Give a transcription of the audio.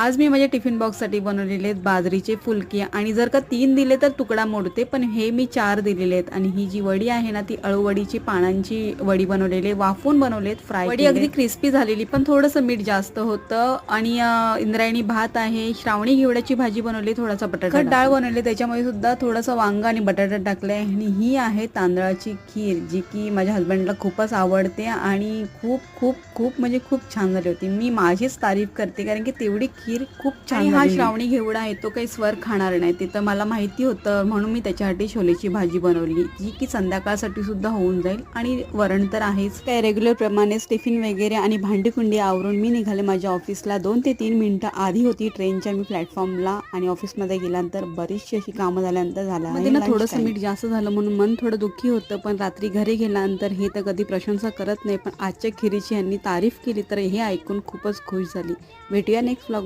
आज मी माझ्या टिफिन बॉक्ससाठी बनवलेले आहेत बाजरीचे फुलके आणि जर का तीन दिले तर तुकडा मोडते पण हे मी चार दिलेले आहेत आणि ही जी वडी आहे ना ती अळूवडीची पानांची वडी बनवलेली आहे वाफवून बनवलेत फ्राय वडी अगदी क्रिस्पी झालेली पण थोडंसं मीठ जास्त होतं आणि इंद्रायणी भात आहे श्रावणी घेवड्याची भाजी बनवली थोडासा बटाटा डाळ बनवली त्याच्यामध्ये सुद्धा थोडंसं वांग आणि बटाटा टाकलंय आणि ही आहे तांदळाची खीर जी की माझ्या हस्बंडला खूपच आवडते आणि खूप खूप खूप म्हणजे खूप छान झाली होती. मी माझीच तारीफ करते कारण की तेवढी खीर खूप छान हा श्रावणी घेवडा आहे तो काही स्वर खाणार नाही. ते तर मला माहिती होतं म्हणून मी त्याच्यासाठी छोलेची भाजी बनवली जी की संध्याकाळसाठी सुद्धा होऊन जाईल. आणि वरण तर आहेच. काय रेग्युलर प्रमाणेच टिफिन वगैरे आणि भांडीकुंडी आवरून मी निघाले माझ्या ऑफिसला दोन ते तीन मिनिटं आधी होती ट्रेनच्या मी प्लॅटफॉर्मला आणि ऑफिसमध्ये गेल्यानंतर बरीचशी अशी कामं झाल्यानंतर झालं. ना थोडंसं मीठ जास्त झालं म्हणून मन थोडं दुःखी होतं पण रात्री घरी गेल्यानंतर हे तर कधी प्रशंसा करत नाही पण आजच्या खिरीची यांनी तारीफ केली तर हे ऐकून खूपच खुश झाली. भेटूया नेक्स्ट ब्लॉग